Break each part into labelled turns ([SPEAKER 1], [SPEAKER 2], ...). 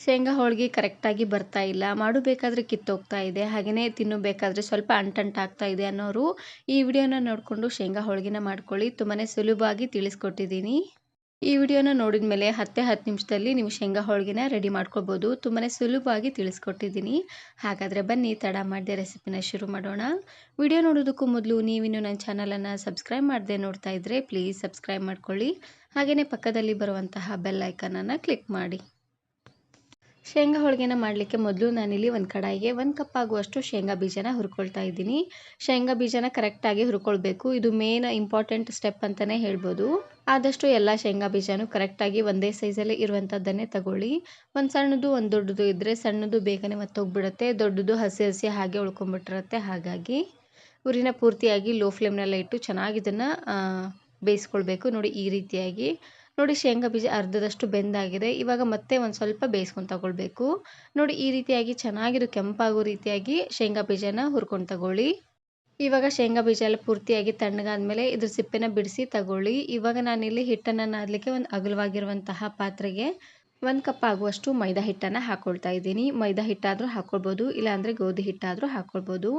[SPEAKER 1] ಶೇಂಗಾ ಹೋಳಿಗೆ ಕರೆಕ್ಟಾಗಿ ಬರ್ತಾ ಇಲ್ಲ. ಮಾಡಬೇಕಾದ್ರೆ ಕಿತ್ತೋಗ್ತಾ ಇದೆ. ಹಾಗೆಯೇ ತಿನ್ನಬೇಕಾದ್ರೆ ಸ್ವಲ್ಪ ಅಂಟಂಟಾಗ್ತಾ ಇದೆ ಅನ್ನೋರು ಈ ವಿಡಿಯೋನ ನೋಡಿಕೊಂಡು ಶೇಂಗಾ ಹೋಳಿಗೆನ ಮಾಡ್ಕೊಳ್ಳಿ. ತುಂಬಾ ಸುಲಭವಾಗಿ ತಿಳಿಸ್ಕೊಟ್ಟಿದ್ದೀನಿ. ಈ ವಿಡಿಯೋನ ನೋಡಿದ ಮೇಲೆ ಹತ್ತೇ ಹತ್ತು ನಿಮಿಷದಲ್ಲಿ ನಿಮ್ಮ ಶೇಂಗಾ ಹೋಳಿಗೆನ ರೆಡಿ ಮಾಡ್ಕೊಬೋದು ತುಂಬಾ ಸುಲಭವಾಗಿ ತಿಳಿಸ್ಕೊಟ್ಟಿದ್ದೀನಿ. ಹಾಗಾದರೆ ಬನ್ನಿ, ತಡ ಮಾಡಿದೆ ರೆಸಿಪಿನ ಶುರು ಮಾಡೋಣ. ವಿಡಿಯೋ ನೋಡೋದಕ್ಕೂ ಮೊದಲು ನೀವಿನ್ನು ನನ್ನ ಚಾನಲನ್ನು ಸಬ್ಸ್ಕ್ರೈಬ್ ಮಾಡದೆ ನೋಡ್ತಾ ಇದ್ದರೆ ಪ್ಲೀಸ್ ಸಬ್ಸ್ಕ್ರೈಬ್ ಮಾಡ್ಕೊಳ್ಳಿ. ಹಾಗೆಯೇ ಪಕ್ಕದಲ್ಲಿ ಬರುವಂತಹ ಬೆಲ್ ಐಕನನ್ನು ಕ್ಲಿಕ್ ಮಾಡಿ. ಶೇಂಗಾ ಹೋಳಿಗೆನ ಮಾಡಲಿಕ್ಕೆ ಮೊದಲು ನಾನಿಲ್ಲಿ ಒಂದು ಕಡಾಯಿಗೆ ಒಂದು ಕಪ್ ಆಗುವಷ್ಟು ಶೇಂಗಾ ಬೀಜನ ಹುರ್ಕೊಳ್ತಾ ಇದ್ದೀನಿ. ಶೇಂಗಾ ಬೀಜನ ಕರೆಕ್ಟಾಗಿ ಹುರ್ಕೊಳ್ಬೇಕು. ಇದು ಮೇನ್ ಇಂಪಾರ್ಟೆಂಟ್ ಸ್ಟೆಪ್ ಅಂತಲೇ ಹೇಳ್ಬೋದು. ಆದಷ್ಟು ಎಲ್ಲ ಶೇಂಗಾ ಬೀಜನೂ ಕರೆಕ್ಟಾಗಿ ಒಂದೇ ಸೈಜಲ್ಲಿ ಇರುವಂಥದ್ದನ್ನೇ ತಗೊಳ್ಳಿ. ಒಂದು ಸಣ್ಣದು, ಒಂದು ದೊಡ್ಡದು ಇದ್ದರೆ ಸಣ್ಣದು ಬೇಗನೆ ಮತ್ತೋಗ್ಬಿಡುತ್ತೆ. ದೊಡ್ಡದು ಹಸಿ ಹಸಿ ಹಾಗೆ ಉಳ್ಕೊಂಬಿಟ್ಟಿರುತ್ತೆ ಹಾಗಾಗಿ. ಉರಿನ ಪೂರ್ತಿಯಾಗಿ ಲೋ ಫ್ಲೇಮ್ನೆಲ್ಲ ಇಟ್ಟು ಚೆನ್ನಾಗಿ ಇದನ್ನು ಬೇಯಿಸ್ಕೊಳ್ಬೇಕು. ನೋಡಿ ಈ ರೀತಿಯಾಗಿ. ನೋಡಿ ಶೇಂಗಾ ಬೀಜ ಅರ್ಧದಷ್ಟು ಬೆಂದಾಗಿದೆ. ಇವಾಗ ಮತ್ತೆ ಒಂದು ಸ್ವಲ್ಪ ಬೇಯಿಸ್ಕೊಂಡು ತಗೊಳ್ಬೇಕು. ನೋಡಿ ಈ ರೀತಿಯಾಗಿ ಚೆನ್ನಾಗಿರೋ ಕೆಂಪಾಗೋ ರೀತಿಯಾಗಿ ಶೇಂಗಾ ಬೀಜನ ಹುರ್ಕೊಂಡು ತಗೊಳ್ಳಿ. ಇವಾಗ ಶೇಂಗಾ ಬೀಜ ಎಲ್ಲ ಪೂರ್ತಿಯಾಗಿ ತಣ್ಣಗಾದ್ಮೇಲೆ ಇದ್ರ ಸಿಪ್ಪೆನ ಬಿಡಿಸಿ ತಗೊಳ್ಳಿ. ಇವಾಗ ನಾನಿಲ್ಲಿ ಹಿಟ್ಟನ್ನು ನಾದಲಿಕ್ಕೆ ಒಂದು ಅಗಲವಾಗಿರುವಂತಹ ಪಾತ್ರೆಗೆ ಒಂದು ಕಪ್ ಆಗುವಷ್ಟು ಮೈದಾ ಹಿಟ್ಟನ್ನು ಹಾಕ್ಕೊಳ್ತಾ ಇದ್ದೀನಿ. ಮೈದಾ ಹಿಟ್ಟಾದರೂ ಹಾಕ್ಕೊಳ್ಬೋದು ಇಲ್ಲಾಂದರೆ ಗೋಧಿ ಹಿಟ್ಟಾದರೂ ಹಾಕ್ಕೊಳ್ಬೋದು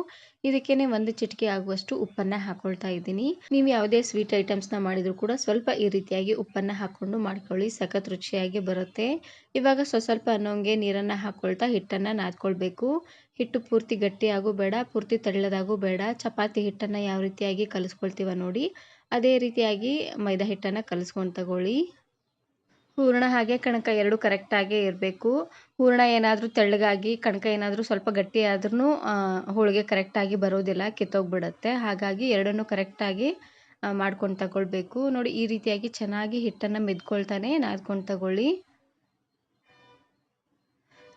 [SPEAKER 1] ಇದಕ್ಕೇನೆ ಒಂದು ಚಿಟಿಕೆ ಆಗುವಷ್ಟು ಉಪ್ಪನ್ನು ಹಾಕ್ಕೊಳ್ತಾ ಇದ್ದೀನಿ. ನೀವು ಯಾವುದೇ ಸ್ವೀಟ್ ಐಟಮ್ಸ್ನ ಮಾಡಿದರೂ ಕೂಡ ಸ್ವಲ್ಪ ಈ ರೀತಿಯಾಗಿ ಉಪ್ಪನ್ನು ಹಾಕ್ಕೊಂಡು ಮಾಡ್ಕೊಳ್ಳಿ. ಸಖತ್ ರುಚಿಯಾಗಿ ಬರುತ್ತೆ. ಇವಾಗ ಸ್ವಲ್ಪ ಸ್ವಲ್ಪ ಅನ್ನೋಂಗೆ ನೀರನ್ನು ಹಾಕ್ಕೊಳ್ತಾ ಹಿಟ್ಟನ್ನು ನಾದ್ಕೊಳ್ಬೇಕು. ಹಿಟ್ಟು ಪೂರ್ತಿ ಗಟ್ಟಿಯಾಗೂ ಬೇಡ, ಪೂರ್ತಿ ತೆಳ್ಳದಾಗೂ ಬೇಡ. ಚಪಾತಿ ಹಿಟ್ಟನ್ನು ಯಾವ ರೀತಿಯಾಗಿ ಕಲಿಸ್ಕೊಳ್ತೀವ ನೋಡಿ, ಅದೇ ರೀತಿಯಾಗಿ ಮೈದಾ ಹಿಟ್ಟನ್ನು ಕಲಿಸ್ಕೊಂಡು ತಗೊಳ್ಳಿ. ಹೂರಣ ಹಾಗೆ ಕಣಕ ಎರಡು ಕರೆಕ್ಟಾಗೇ ಇರಬೇಕು. ಹೂರಣ ಏನಾದರೂ ತೆಳ್ಳಗಾಗಿ, ಕಣಕ ಏನಾದರೂ ಸ್ವಲ್ಪ ಗಟ್ಟಿ ಆದ್ರೂ ಹೋಳಿಗೆ ಕರೆಕ್ಟಾಗಿ ಬರೋದಿಲ್ಲ, ಕಿತ್ತೋಗ್ಬಿಡುತ್ತೆ. ಹಾಗಾಗಿ ಎರಡನ್ನೂ ಕರೆಕ್ಟಾಗಿ ಮಾಡ್ಕೊಂಡು ತಗೊಳ್ಬೇಕು. ನೋಡಿ, ಈ ರೀತಿಯಾಗಿ ಚೆನ್ನಾಗಿ ಹಿಟ್ಟನ್ನು ಮೆದ್ಕೊಳ್ತಾನೆ. ನಾದ್ಕೊಂಡು ತಗೊಳ್ಳಿ.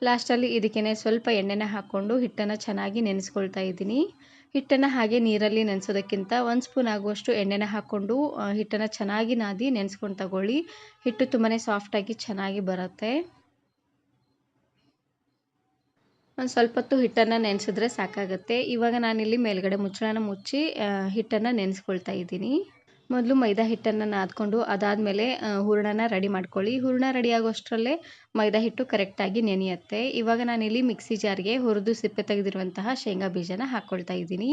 [SPEAKER 1] ಲಾಸ್ಟಲ್ಲಿ ಇದಕ್ಕೇ ಸ್ವಲ್ಪ ಎಣ್ಣೆನ ಹಾಕ್ಕೊಂಡು ಹಿಟ್ಟನ್ನು ಚೆನ್ನಾಗಿ ನೆನೆಸ್ಕೊಳ್ತಾ ಇದ್ದೀನಿ. ಹಿಟ್ಟನ್ನು ಹಾಗೆ ನೀರಲ್ಲಿ ನೆನೆಸೋದಕ್ಕಿಂತ ಒಂದು ಸ್ಪೂನ್ ಆಗುವಷ್ಟು ಎಣ್ಣೆನ ಹಾಕ್ಕೊಂಡು ಹಿಟ್ಟನ್ನು ಚೆನ್ನಾಗಿ ನಾದಿ ನೆನೆಸ್ಕೊಂಡು ತಗೊಳ್ಳಿ. ಹಿಟ್ಟು ತುಂಬಾ ಸಾಫ್ಟಾಗಿ ಚೆನ್ನಾಗಿ ಬರುತ್ತೆ. ಒಂದು ಸ್ವಲ್ಪ ಹೊತ್ತು ಹಿಟ್ಟನ್ನು ನೆನೆಸಿದ್ರೆ ಸಾಕಾಗುತ್ತೆ. ಇವಾಗ ನಾನಿಲ್ಲಿ ಮೇಲ್ಗಡೆ ಮುಚ್ಚಳನ ಮುಚ್ಚಿ ಹಿಟ್ಟನ್ನು ನೆನೆಸ್ಕೊಳ್ತಾ ಇದ್ದೀನಿ. ಮೊದಲು ಮೈದಾ ಹಿಟ್ಟನ್ನು ನಾದ್ಕೊಂಡು ಅದಾದಮೇಲೆ ಹೂರಣನ ರೆಡಿ ಮಾಡ್ಕೊಳ್ಳಿ. ಹೂರಣ ರೆಡಿ ಆಗೋಷ್ಟರಲ್ಲೇ ಮೈದಾ ಹಿಟ್ಟು ಕರೆಕ್ಟಾಗಿ ನೆನೆಯುತ್ತೆ. ಇವಾಗ ನಾನಿಲ್ಲಿ ಮಿಕ್ಸಿ ಜಾರ್ಗೆ ಹುರಿದು ಸಿಪ್ಪೆ ತೆಗೆದಿರುವಂತಹ ಶೇಂಗಾ ಬೀಜನ ಹಾಕ್ಕೊಳ್ತಾ ಇದ್ದೀನಿ.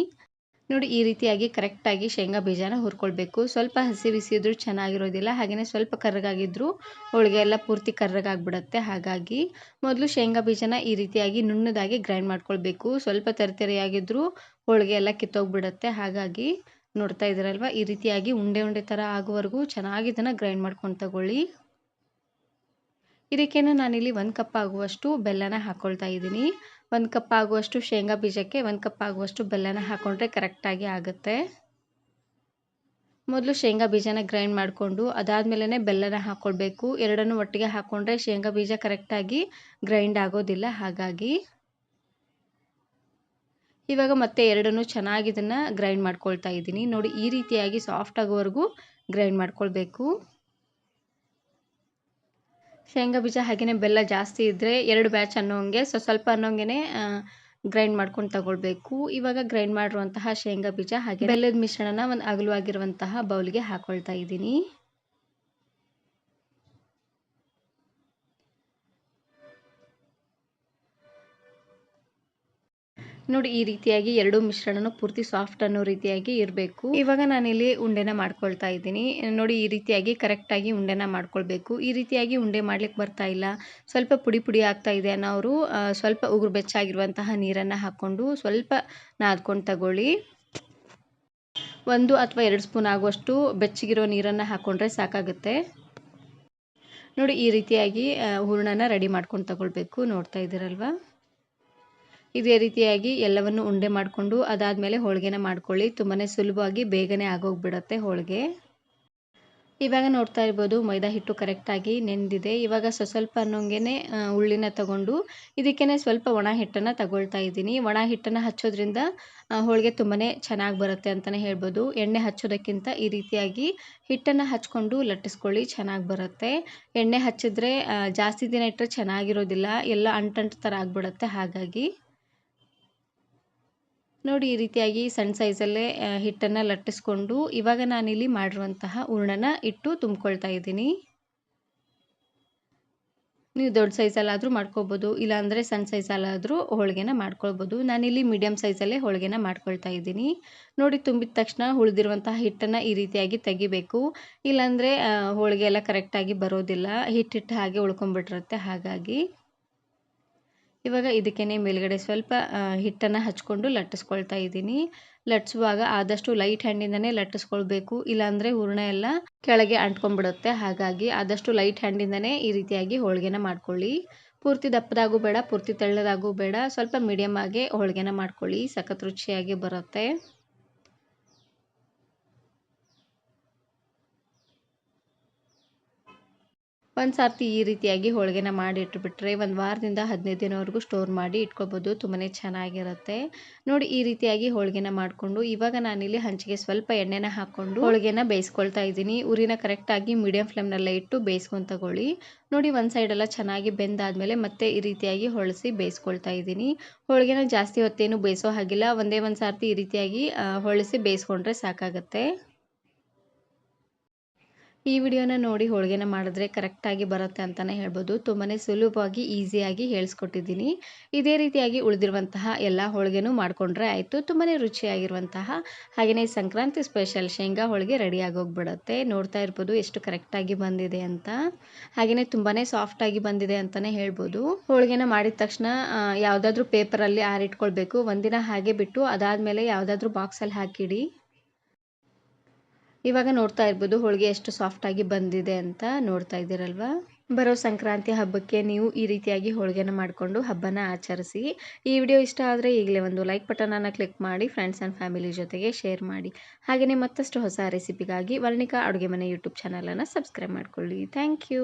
[SPEAKER 1] ನೋಡಿ, ಈ ರೀತಿಯಾಗಿ ಕರೆಕ್ಟಾಗಿ ಶೇಂಗಾ ಬೀಜನ ಹುರ್ಕೊಳ್ಬೇಕು. ಸ್ವಲ್ಪ ಹಸಿ ಬಿಸಿ ಇದ್ರೂ ಚೆನ್ನಾಗಿರೋದಿಲ್ಲ ಹಾಗೆಯೇ ಸ್ವಲ್ಪ ಕರ್ರಗಾಗಿದ್ದರೂ ಹೋಳಿಗೆ ಎಲ್ಲ ಪೂರ್ತಿ ಕರ್ರಗಾಗ್ಬಿಡುತ್ತೆ. ಹಾಗಾಗಿ ಮೊದಲು ಶೇಂಗಾ ಬೀಜನ ಈ ರೀತಿಯಾಗಿ ನುಣ್ಣದಾಗಿ ಗ್ರೈಂಡ್ ಮಾಡ್ಕೊಳ್ಬೇಕು. ಸ್ವಲ್ಪ ತರಿತರಿಯಾಗಿದ್ದರೂ ಹೋಳಿಗೆ ಎಲ್ಲ ಕಿತ್ತೋಗ್ಬಿಡುತ್ತೆ. ಹಾಗಾಗಿ ನೋಡ್ತಾ ಇದ್ದೀರಲ್ವ? ಈ ರೀತಿಯಾಗಿ ಉಂಡೆ ಉಂಡೆ ಥರ ಆಗುವವರೆಗೂ ಚೆನ್ನಾಗಿ ಇದನ್ನು ಗ್ರೈಂಡ್ ಮಾಡ್ಕೊಂಡು ತಗೊಳ್ಳಿ. ಇದಕ್ಕೇನು ನಾನಿಲ್ಲಿ ಒಂದು ಕಪ್ ಆಗುವಷ್ಟು ಬೆಲ್ಲನ ಹಾಕ್ಕೊಳ್ತಾ ಇದ್ದೀನಿ. ಒಂದು ಕಪ್ ಆಗುವಷ್ಟು ಶೇಂಗಾ ಬೀಜಕ್ಕೆ ಒಂದು ಕಪ್ ಆಗುವಷ್ಟು ಬೆಲ್ಲನ ಹಾಕ್ಕೊಂಡ್ರೆ ಕರೆಕ್ಟಾಗಿ ಆಗುತ್ತೆ. ಮೊದಲು ಶೇಂಗಾ ಬೀಜನ ಗ್ರೈಂಡ್ ಮಾಡಿಕೊಂಡು ಅದಾದಮೇಲೆ ಬೆಲ್ಲನ ಹಾಕ್ಕೊಳ್ಬೇಕು ಎರಡನ್ನೂ ಒಟ್ಟಿಗೆ ಹಾಕ್ಕೊಂಡ್ರೆ ಶೇಂಗಾ ಬೀಜ ಕರೆಕ್ಟಾಗಿ ಗ್ರೈಂಡ್ ಆಗೋದಿಲ್ಲ. ಹಾಗಾಗಿ ಇವಾಗ ಮತ್ತೆ ಎರಡನ್ನೂ ಚೆನ್ನಾಗಿ ಇದನ್ನು ಗ್ರೈಂಡ್ ಮಾಡ್ಕೊಳ್ತಾ ಇದ್ದೀನಿ. ನೋಡಿ, ಈ ರೀತಿಯಾಗಿ ಸಾಫ್ಟ್ ಆಗೋವರೆಗೂ ಗ್ರೈಂಡ್ ಮಾಡ್ಕೊಳ್ಬೇಕು. ಶೇಂಗಾ ಬೀಜ ಹಾಗೆಯೇ ಬೆಲ್ಲ ಜಾಸ್ತಿ ಇದ್ದರೆ ಎರಡು ಬ್ಯಾಚ್ ಅನ್ನೋಂಗೆ ಸೊ, ಸ್ವಲ್ಪ ಅನ್ನೋಂಗೆ ಗ್ರೈಂಡ್ ಮಾಡ್ಕೊಂಡು ತಗೊಳ್ಬೇಕು. ಇವಾಗ ಗ್ರೈಂಡ್ ಮಾಡಿರುವಂತಹ ಶೇಂಗಾ ಬೀಜ ಹಾಗೆ ಬೆಲ್ಲದ ಮಿಶ್ರಣನ ಒಂದು ಅಗಲವಾಗಿರುವಂತಹ ಬೌಲ್ಗೆ ಹಾಕೊಳ್ತಾ ಇದ್ದೀನಿ. ನೋಡಿ, ಈ ರೀತಿಯಾಗಿ ಎರಡು ಮಿಶ್ರಣನೂ ಪೂರ್ತಿ ಸಾಫ್ಟ್ ಅನ್ನೋ ರೀತಿಯಾಗಿ ಇರಬೇಕು. ಇವಾಗ ನಾನಿಲ್ಲಿ ಉಂಡೆನ ಮಾಡ್ಕೊಳ್ತಾ ಇದ್ದೀನಿ. ನೋಡಿ, ಈ ರೀತಿಯಾಗಿ ಕರೆಕ್ಟಾಗಿ ಉಂಡೆನ ಮಾಡ್ಕೊಳ್ಬೇಕು. ಈ ರೀತಿಯಾಗಿ ಉಂಡೆ ಮಾಡ್ಲಿಕ್ಕೆ ಬರ್ತಾ ಇಲ್ಲ. ಸ್ವಲ್ಪ ಪುಡಿ ಪುಡಿ ಆಗ್ತಾ ಇದೆ ಅನ್ನೋರು ಸ್ವಲ್ಪ ಉಗುರು ಬೆಚ್ಚಾಗಿರುವಂತಹ ನೀರನ್ನು ಹಾಕ್ಕೊಂಡು ಸ್ವಲ್ಪ ನಾದ್ಕೊಂಡು ತಗೊಳ್ಳಿ. ಒಂದು ಅಥವಾ ಎರಡು ಸ್ಪೂನ್ ಆಗುವಷ್ಟು ಬೆಚ್ಚಗಿರೋ ನೀರನ್ನು ಹಾಕ್ಕೊಂಡ್ರೆ ಸಾಕಾಗುತ್ತೆ. ನೋಡಿ, ಈ ರೀತಿಯಾಗಿ ಹೂರಣನ ರೆಡಿ ಮಾಡ್ಕೊಂಡು ತಗೊಳ್ಬೇಕು. ನೋಡ್ತಾ ಇದ್ದೀರಲ್ವಾ? ಇದೇ ರೀತಿಯಾಗಿ ಎಲ್ಲವನ್ನು ಉಂಡೆ ಮಾಡಿಕೊಂಡು ಅದಾದಮೇಲೆ ಹೋಳಿಗೆನ ಮಾಡ್ಕೊಳ್ಳಿ. ತುಂಬಾ ಸುಲಭವಾಗಿ ಬೇಗನೆ ಆಗೋಗ್ಬಿಡತ್ತೆ ಹೋಳಿಗೆ. ಇವಾಗ ನೋಡ್ತಾ ಇರ್ಬೋದು ಮೈದಾ ಹಿಟ್ಟು ಕರೆಕ್ಟಾಗಿ ನೆಂದಿದೆ. ಇವಾಗ ಸ್ವಲ್ಪ ಅನ್ನೋಂಗೆ ಉಳ್ಳಿನ ತಗೊಂಡು ಇದಕ್ಕೇ ಸ್ವಲ್ಪ ಒಣ ಹಿಟ್ಟನ್ನು ತಗೊಳ್ತಾ ಇದ್ದೀನಿ. ಒಣ ಹಿಟ್ಟನ್ನು ಹಚ್ಚೋದ್ರಿಂದ ಹೋಳಿಗೆ ತುಂಬಾ ಚೆನ್ನಾಗಿ ಬರುತ್ತೆ ಅಂತಲೇ ಹೇಳ್ಬೋದು. ಎಣ್ಣೆ ಹಚ್ಚೋದಕ್ಕಿಂತ ಈ ರೀತಿಯಾಗಿ ಹಿಟ್ಟನ್ನು ಹಚ್ಕೊಂಡು ಲಟ್ಟಿಸ್ಕೊಳ್ಳಿ, ಚೆನ್ನಾಗಿ ಬರುತ್ತೆ. ಎಣ್ಣೆ ಹಚ್ಚಿದ್ರೆ ಜಾಸ್ತಿ ದಿನ ಇಟ್ಟರೆ ಚೆನ್ನಾಗಿರೋದಿಲ್ಲ. ಎಲ್ಲ ಅಂಟಂಟು ಥರ ಆಗಿಬಿಡುತ್ತೆ ಹಾಗಾಗಿ. ನೋಡಿ, ಈ ರೀತಿಯಾಗಿ ಸಣ್ಣ ಸೈಜಲ್ಲೇ ಹಿಟ್ಟನ್ನು ಲಟ್ಟಿಸ್ಕೊಂಡು ಇವಾಗ ನಾನಿಲ್ಲಿ ಮಾಡಿರುವಂತಹ ಹೂರ್ಣನ ಇಟ್ಟು ತುಂಬ್ಕೊಳ್ತಾ ಇದ್ದೀನಿ. ನೀವು ದೊಡ್ಡ ಸೈಜಲ್ಲಾದರೂ ಮಾಡ್ಕೊಬೋದು, ಇಲ್ಲಾಂದರೆ ಸಣ್ಣ ಸೈಜಲ್ಲಾದರೂ ಹೋಳಿಗೆನ ಮಾಡ್ಕೊಳ್ಬೋದು. ನಾನಿಲ್ಲಿ ಮೀಡಿಯಮ್ ಸೈಜಲ್ಲೇ ಹೋಳಿಗೆನ ಮಾಡ್ಕೊಳ್ತಾ ಇದ್ದೀನಿ. ನೋಡಿ, ತುಂಬಿದ ತಕ್ಷಣ ಉಳಿದಿರುವಂತಹ ಹಿಟ್ಟನ್ನು ಈ ರೀತಿಯಾಗಿ ತೆಗಿಬೇಕು. ಇಲ್ಲಾಂದರೆ ಹೋಳಿಗೆ ಎಲ್ಲ ಕರೆಕ್ಟಾಗಿ ಬರೋದಿಲ್ಲ. ಹಿಟ್ಟಿಟ್ಟು ಹಾಗೆ ಉಳ್ಕೊಂಬಿಟ್ಟಿರುತ್ತೆ ಹಾಗಾಗಿ. ಇವಾಗ ಇದಕ್ಕೇ ಮೇಲ್ಗಡೆ ಸ್ವಲ್ಪ ಹಿಟ್ಟನ್ನು ಹಚ್ಕೊಂಡು ಲಟ್ಟಿಸ್ಕೊಳ್ತಾ ಇದ್ದೀನಿ. ಲಟ್ಟಿಸುವಾಗ ಆದಷ್ಟು ಲೈಟ್ ಹ್ಯಾಂಡಿಂದನೇ ಲಟ್ಟಿಸ್ಕೊಳ್ಬೇಕು. ಇಲ್ಲಾಂದರೆ ಹೂರಣ ಎಲ್ಲ ಕೆಳಗೆ ಅಂಟ್ಕೊಂಡ್ಬಿಡುತ್ತೆ. ಹಾಗಾಗಿ ಆದಷ್ಟು ಲೈಟ್ ಹ್ಯಾಂಡಿಂದನೇ ಈ ರೀತಿಯಾಗಿ ಹೋಳಿಗೆನ ಮಾಡ್ಕೊಳ್ಳಿ. ಪೂರ್ತಿ ದಪ್ಪದಾಗೂ ಬೇಡ, ಪೂರ್ತಿ ತೆಳ್ಳದಾಗೂ ಬೇಡ. ಸ್ವಲ್ಪ ಮೀಡಿಯಮ್ ಆಗಿ ಹೋಳಿಗೆನ ಮಾಡ್ಕೊಳ್ಳಿ. ಸಖತ್ ರುಚಿಯಾಗಿ ಬರುತ್ತೆ. ಒಂದು ಸರ್ತಿ ಈ ರೀತಿಯಾಗಿ ಹೋಳಿಗೆನ ಮಾಡಿ ಇಟ್ಬಿಟ್ರೆ ಒಂದು ವಾರದಿಂದ ಹದಿನೈದು ದಿನವರೆಗೂ ಸ್ಟೋರ್ ಮಾಡಿ ಇಟ್ಕೊಬೋದು ತುಂಬಾ ಚೆನ್ನಾಗಿರುತ್ತೆ. ನೋಡಿ, ಈ ರೀತಿಯಾಗಿ ಹೋಳಿಗೆನ ಮಾಡಿಕೊಂಡು, ಇವಾಗ ನಾನಿಲ್ಲಿ ಹಂಚಿಗೆ ಸ್ವಲ್ಪ ಎಣ್ಣೆನ ಹಾಕ್ಕೊಂಡು ಹೋಳಿಗೆನ ಬೇಯಿಸ್ಕೊಳ್ತಾ ಇದ್ದೀನಿ. ಉರಿನ ಕರೆಕ್ಟಾಗಿ ಮೀಡಿಯಂ ಫ್ಲೇಮ್ನಲ್ಲೇ ಇಟ್ಟು ಬೇಯಿಸ್ಕೊಂಡು ತಗೊಳ್ಳಿ. ನೋಡಿ, ಒಂದು ಸೈಡೆಲ್ಲ ಚೆನ್ನಾಗಿ ಬೆಂದಾದಮೇಲೆ ಮತ್ತೆ ಈ ರೀತಿಯಾಗಿ ಹೊಳಿಸಿ ಬೇಯಿಸ್ಕೊಳ್ತಾ ಇದ್ದೀನಿ. ಹೋಳಿಗೆನ ಜಾಸ್ತಿ ಹೊತ್ತೇನು ಬೇಯಿಸೋ ಹಾಗಿಲ್ಲ. ಒಂದೇ ಒಂದು ಸರ್ತಿ ಈ ರೀತಿಯಾಗಿ ಹೊಳಿಸಿ ಬೇಯಿಸ್ಕೊಂಡ್ರೆ ಸಾಕಾಗುತ್ತೆ. ಈ ವಿಡಿಯೋನ ನೋಡಿ ಹೋಳಿಗೆನ ಮಾಡಿದ್ರೆ ಕರೆಕ್ಟಾಗಿ ಬರುತ್ತೆ ಅಂತಲೇ ಹೇಳ್ಬೋದು. ತುಂಬಾ ಸುಲಭವಾಗಿ ಈಸಿಯಾಗಿ ಹೇಳಿಸ್ಕೊಟ್ಟಿದ್ದೀನಿ. ಇದೇ ರೀತಿಯಾಗಿ ಉಳಿದಿರುವಂತಹ ಎಲ್ಲ ಹೋಳಿಗೆನೂ ಮಾಡಿಕೊಂಡ್ರೆ ಆಯಿತು. ತುಂಬಾ ರುಚಿಯಾಗಿರುವಂತಹ ಹಾಗೆಯೇ ಸಂಕ್ರಾಂತಿ ಸ್ಪೆಷಲ್ ಶೇಂಗಾ ಹೋಳಿಗೆ ರೆಡಿ ಆಗೋಗ್ಬಿಡುತ್ತೆ ನೋಡ್ತಾ ಇರ್ಬೋದು ಎಷ್ಟು ಕರೆಕ್ಟಾಗಿ ಬಂದಿದೆ ಅಂತ. ಹಾಗೆಯೇ ತುಂಬಾ ಸಾಫ್ಟಾಗಿ ಬಂದಿದೆ ಅಂತಲೇ ಹೇಳ್ಬೋದು. ಹೋಳಿಗೆನ ಮಾಡಿದ ತಕ್ಷಣ ಯಾವುದಾದ್ರೂ ಪೇಪರಲ್ಲಿ ಆರಿಟ್ಕೊಳ್ಬೇಕು. ಒಂದಿನ ಹಾಗೆ ಬಿಟ್ಟು ಅದಾದಮೇಲೆ ಯಾವುದಾದ್ರೂ ಬಾಕ್ಸಲ್ಲಿ ಹಾಕಿಡಿ. ಇವಾಗ ನೋಡ್ತಾ ಇರ್ಬೋದು ಹೋಳಿಗೆ ಎಷ್ಟು ಸಾಫ್ಟಾಗಿ ಬಂದಿದೆ ಅಂತ ನೋಡ್ತಾ ಇದ್ದೀರಲ್ವಾ? ಬರೋ ಸಂಕ್ರಾಂತಿ ಹಬ್ಬಕ್ಕೆ ನೀವು ಈ ರೀತಿಯಾಗಿ ಹೋಳಿಗೆನ ಮಾಡಿಕೊಂಡು ಹಬ್ಬನ ಆಚರಿಸಿ. ಈ ವಿಡಿಯೋ ಇಷ್ಟ ಆದರೆ ಈಗಲೇ ಒಂದು ಲೈಕ್ ಬಟನನ್ನು ಕ್ಲಿಕ್ ಮಾಡಿ ಫ್ರೆಂಡ್ಸ್ ಆ್ಯಂಡ್ ಫ್ಯಾಮಿಲಿ ಜೊತೆಗೆ ಶೇರ್ ಮಾಡಿ. ಹಾಗೆಯೇ ಮತ್ತಷ್ಟು ಹೊಸ ರೆಸಿಪಿಗಾಗಿ ವರ್ಣಿಕಾ ಅಡುಗೆ ಮನೆ ಯೂಟ್ಯೂಬ್ ಚಾನಲನ್ನು ಸಬ್ಸ್ಕ್ರೈಬ್ ಮಾಡಿಕೊಳ್ಳಿ. Thank you